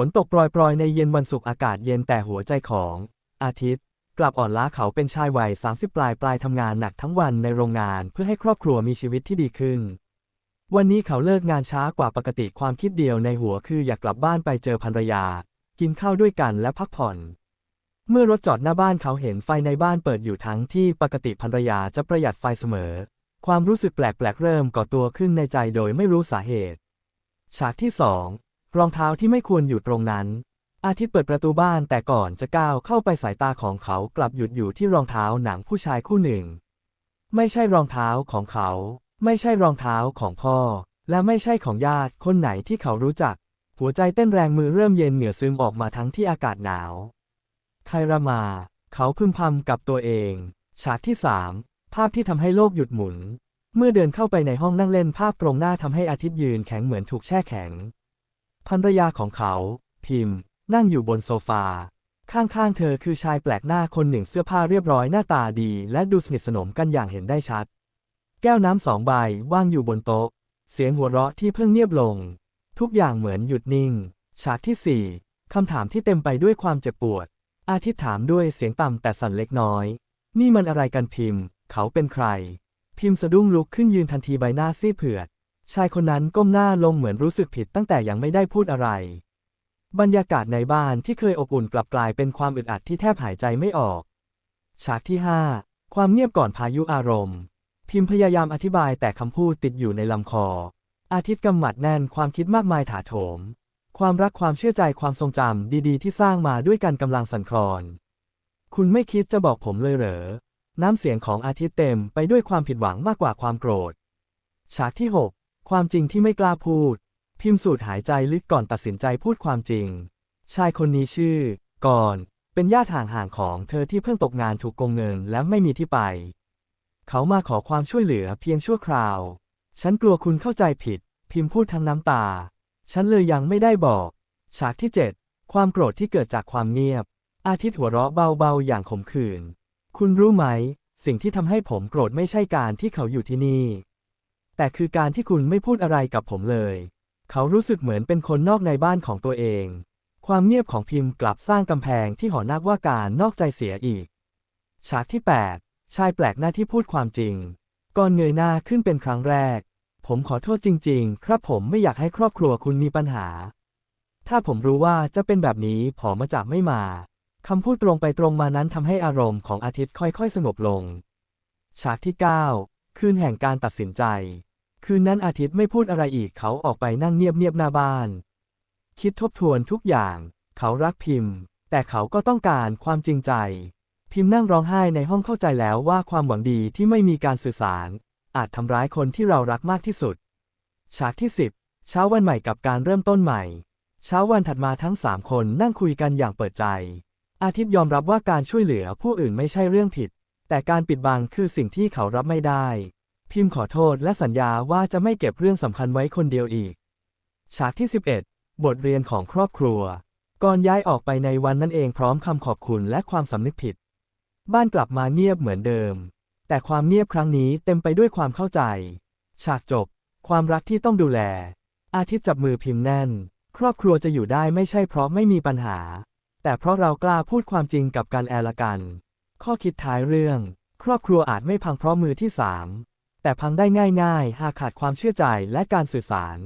ฝนตกโปรยๆ ในเย็นวันศุกร์อากาศเย็นแต่หัวใจของ อาทิตย์ กลับอ่อนล้าเขาเป็นชายวัย 30 ปลายปลายทำงานหนักทั้งวันในโรงงานเพื่อให้ครอบครัวมีชีวิตที่ดีขึ้น วันนี้เขาเลิกงานช้ากว่าปกติความคิดเดียวในหัวคืออยากกลับบ้านไปเจอภรรยา กินข้าวด้วยกันและพักผ่อน เมื่อรถจอดหน้าบ้านเขาเห็นไฟในบ้านเปิดอยู่ทั้งที่ปกติภรรยาจะประหยัดไฟเสมอ ความรู้สึกแปลกๆเริ่มก่อตัวขึ้นในใจโดยไม่รู้สาเหตุ ฉากที่สอง รองเท้าที่ไม่ควรอยู่ตรงนั้น อาทิตย์เปิดประตูบ้านแต่ก่อนจะก้าวเข้าไปสายตาของเขากลับหยุดอยู่ที่รองเท้าหนังผู้ชายคู่หนึ่ง ไม่ใช่รองเท้าของเขา ไม่ใช่รองเท้าของพ่อ และไม่ใช่ของญาติคนไหนที่เขารู้จัก หัวใจเต้นแรงมือเริ่มเย็นเหนือซึมออกมาทั้งที่อากาศหนาวไครามา เขาพึมพำกับตัวเอง ฉากที่สามภาพที่ทำให้โลกหยุดหมุน เมื่อเดินเข้าไปในห้องนั่งเล่นภาพตรงหน้าทำให้อาทิตย์ยืนแข็งเหมือนถูกแช่แข็ง ภรรยาของเขา พิมพ์ นั่งอยู่บนโซฟา ข้างๆ เธอคือชายแปลกหน้าคนหนึ่งเสื้อผ้าเรียบร้อยหน้าตาดี และดูสนิทสนมกันอย่างเห็นได้ชัด แก้วน้ำสองใบว่างอยู่บนโต๊ะ เสียงหัวเราะที่เพิ่งเงียบลง ทุกอย่างเหมือนหยุดนิ่ง ฉากที่สี่คำถามที่เต็มไปด้วยความเจ็บปวด อาทิตย์ถามด้วยเสียงต่ำแต่สั่นเล็กน้อย นี่มันอะไรกันพิมพ์ เขาเป็นใคร พิมพ์สะดุ้งลุกขึ้นยืนทันทีใบหน้าซีดเผือด ชายคนนั้นก้มหน้าลงเหมือนรู้สึกผิดตั้งแต่ยังไม่ได้พูดอะไร บรรยากาศในบ้านที่เคยอบอุ่นกลับกลายเป็นความอึดอัดที่แทบหายใจไม่ออก ฉากที่ 5 ความเงียบก่อนพายุอารมณ์ พิมพ์พยายามอธิบายแต่คำพูดติดอยู่ในลำคอ อาทิตย์กำหมัดแน่นความคิดมากมายถาโถม ความรักความเชื่อใจความทรงจำดีๆ ที่สร้างมาด้วยกันกำลังสั่นคลอน คุณไม่คิดจะบอกผมเลยเหรอ น้ำเสียงของอาทิตย์เต็มไปด้วยความผิดหวังมากกว่าความโกรธ ฉากที่ 6 ความจริงที่ไม่กล้าพูด พิมพ์สูดหายใจลึกก่อนตัดสินใจพูดความจริง ชายคนนี้ชื่อ ก่อน เป็นญาติห่างๆของเธอที่เพิ่งตกงานถูกโกงเงินและไม่มีที่ไป เขามาขอความช่วยเหลือเพียงชั่วคราว ฉันกลัวคุณเข้าใจผิด พิมพ์พูดทั้งน้ำตา ฉันเลยยังไม่ได้บอก ฉากที่ 7 ความโกรธที่เกิดจากความเงียบ อาทิตย์หัวเราะเบาๆอย่างขมขื่น คุณรู้ไหม สิ่งที่ทำให้ผมโกรธไม่ใช่การที่เขาอยู่ที่นี่ แต่คือการที่คุณไม่พูดอะไรกับผมเลย เขารู้สึกเหมือนเป็นคนนอกในบ้านของตัวเอง ความเงียบของพิมพ์กลับสร้างกำแพงที่หอนักว่าการนอกใจเสียอีก ฉากที่ 8 ชายแปลกหน้าที่พูดความจริง ก่อนเงยหน้าขึ้นเป็นครั้งแรก ผมขอโทษจริง ๆ ครับผมไม่อยากให้ครอบครัวคุณมีปัญหา ถ้าผมรู้ว่าจะเป็นแบบนี้ผมมาจากไม่มาคำพูดตรงไปตรงมานั้นทำให้อารมณ์ของอาทิตย์ค่อยๆ สงบลง ฉากที่ 9 คืนแห่งการตัดสินใจ คืนนั้นอาทิตย์ไม่พูดอะไรอีกเขาออกไปนั่งเงียบๆหน้าบ้าน คิดทบทวนทุกอย่าง เขารักพิมพ์ แต่เขาก็ต้องการความจริงใจ พิมพ์นั่งร้องไห้ในห้องเข้าใจแล้วว่าความหวังดีที่ไม่มีการสื่อสาร อาจทำร้ายคนที่เรารักมากที่สุด ฉากที่ 10 เช้าวันใหม่กับการเริ่มต้นใหม่ เช้าวันถัดมาทั้งสามคนนั่งคุยกันอย่างเปิดใจ อาทิตย์ยอมรับว่าการช่วยเหลือผู้อื่นไม่ใช่เรื่องผิด แต่การปิดบังคือสิ่งที่เขารับไม่ได้ พิมพ์ขอโทษและสัญญาว่าจะไม่เก็บเรื่องสำคัญไว้คนเดียวอีก ฉากที่ 11 บทเรียนของครอบครัว ก่อนย้ายออกไปในวันนั้นเองพร้อมคำขอบคุณและความสำนึกผิด บ้านกลับมาเงียบเหมือนเดิม แต่ความเงียบครั้งนี้เต็มไปด้วยความเข้าใจ ฉากจบ ความรักที่ต้องดูแล อาทิตย์จับมือพิมพ์แน่น ครอบครัวจะอยู่ได้ไม่ใช่เพราะไม่มีปัญหา แต่เพราะเรากล้าพูดความจริงกับกันแอละกัน ข้อคิดท้ายเรื่อง ครอบครัวอาจไม่พังเพราะมือที่สาม แต่พังได้ง่ายๆ หากขาดความเชื่อใจและการสื่อสาร